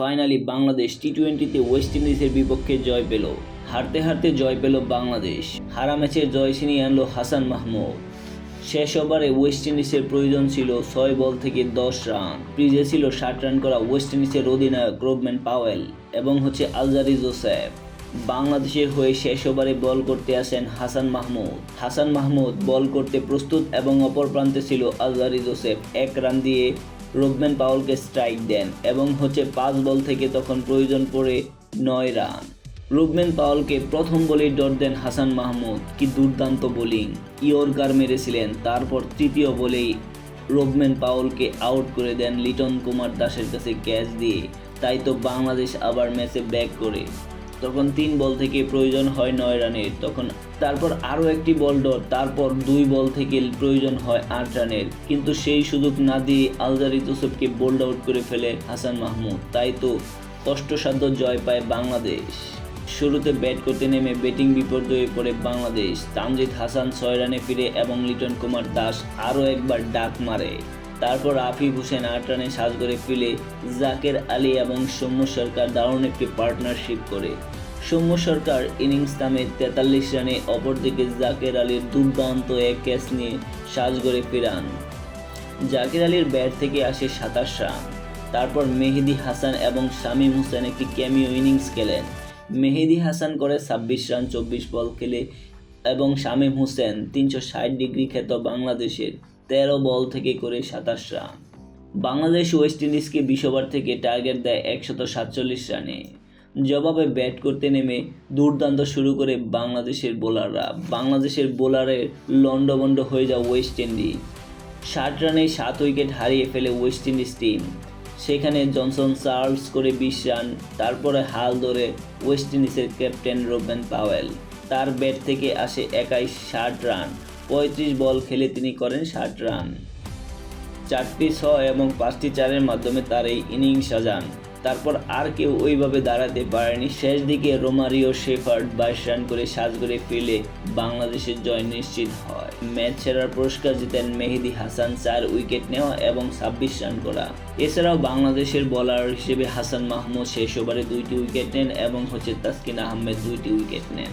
Finally Bangladesh টি টোয়েন্টিতে West ইন্ডিজের বিপক্ষে জয় পেল। হারতে হারতে জয় পেল বাংলাদেশ। হারা ম্যাচের জয় ছিনিয়ে আনলো হাসান মাহমুদ। শেষ ওভারে ওয়েস্ট ইন্ডিজের প্রয়োজন ছিল ছয় বল থেকে দশ রান। ক্রিজে ছিল ষাট রান করা ওয়েস্ট ইন্ডিজের অধিনায়ক রোবম্যান পাওয়েল এবং হচ্ছে আলজারি জোসেফ। বাংলাদেশের হয়ে শেষ ওভারে বল করতে আসেন হাসান মাহমুদ। হাসান মাহমুদ বল করতে প্রস্তুত এবং অপর প্রান্তে ছিল আলজারি জোসেফ। এক রান দিয়ে রোবম্যান পাওয়েলকে স্ট্রাইক দেন এবং হচ্ছে পাঁচ বল থেকে তখন প্রয়োজন পড়ে নয় রান। রুবমেন পাওয়ালকে প্রথম বলেই ডট দেন হাসান মাহমুদ, কি দুর্দান্ত বোলিং ইয়র্কার মেরেছিলেন, তারপর তৃতীয় বলেই রোবমেন পাওয়ালকে আউট করে দেন লিটন কুমার দাসের কাছে ক্যাচ দিয়ে। তাই তো বাংলাদেশ আবার ম্যাচে ব্যাক করে। তখন তিন বল থেকে প্রয়োজন হয় নয় রানের। তখন তারপর আরও একটি বল ডট তারপর দুই বল থেকে প্রয়োজন হয় আট রানের। কিন্তু সেই সুযোগ না দিয়ে আলজারি জোসেফকে বোল্ড আউট করে ফেলে হাসান মাহমুদ। তাই তো কষ্টসাধ্য জয় পায় বাংলাদেশ। শুরুতে ব্যাট করতে নেমে ব্যাটিং বিপর্যয়ে পড়ে বাংলাদেশ। তামজিদ হাসান ছয় রানে ফিরে এবং লিটন কুমার দাস আরও একবার ডাক মারে। তারপর আফিফ হোসেন আট রানে সাজ করে ফিরে জাকের আলী এবং সৌম্য সরকার দারুণ একটি পার্টনারশিপ করে। সৌম্য সরকার ইনিংস থামে তেতাল্লিশ রানে অপরদিকে জাকের আলীর দুর্দান্ত এক ক্যাচ নিয়ে সাজ করে ফিরান। জাকির আলীর ব্যাট থেকে আসে সাতাশ রান। তারপর মেহেদি হাসান এবং শামীম হোসেন একটি ক্যামিও ইনিংস খেলেন। মেহেদি হাসান করে ছাব্বিশ রান, চব্বিশ বল খেলে এবং শামীম হোসেন তিনশো ষাট ডিগ্রি খ্যাত বাংলাদেশের। তেরো বল থেকে করে সাতাশ রান। বাংলাদেশ ওয়েস্ট ইন্ডিজকে বিশ ওভার থেকে টার্গেট দেয় একশত সাতচল্লিশ রানে। জবাবে ব্যাট করতে নেমে দুর্দান্ত শুরু করে বাংলাদেশের বোলাররা। বাংলাদেশের বোলারের লন্ডভন্ড হয়ে যায় ওয়েস্ট ইন্ডিজ। ষাট রানে সাত উইকেট হারিয়ে ফেলে ওয়েস্ট ইন্ডিজ টিম। সেখানে জনসন চার্লস করে বিশ রান, তারপরে হাল ধরে ওয়েস্ট ইন্ডিজের ক্যাপ্টেন রোবেন পাওয়েল। তার ব্যাট থেকে আসে একাই ষাট রান। পঁয়ত্রিশ বল খেলে তিনি করেন ষাট রান। চারটি ছয় এবং পাঁচটি চারের মাধ্যমে তার এই ইনিংস সাজান। তারপর আর কেউ ওইভাবে দাঁড়াতে পারেনি। শেষ দিকে রোমারিও শেফার্ড বাইশ রান করে সাজ করে ফেলে বাংলাদেশের জয় নিশ্চিত হয়। ম্যাচ সেরার পুরস্কার জিতেন মেহেদি হাসান, চার উইকেট নেওয়া এবং ছাব্বিশ রান করা। এছাড়াও বাংলাদেশের বোলার হিসেবে হাসান মাহমুদ শেষ ওভারে দুইটি উইকেট নেন এবং হচ্ছে তাসকিন আহমেদ দুইটি উইকেট নেন।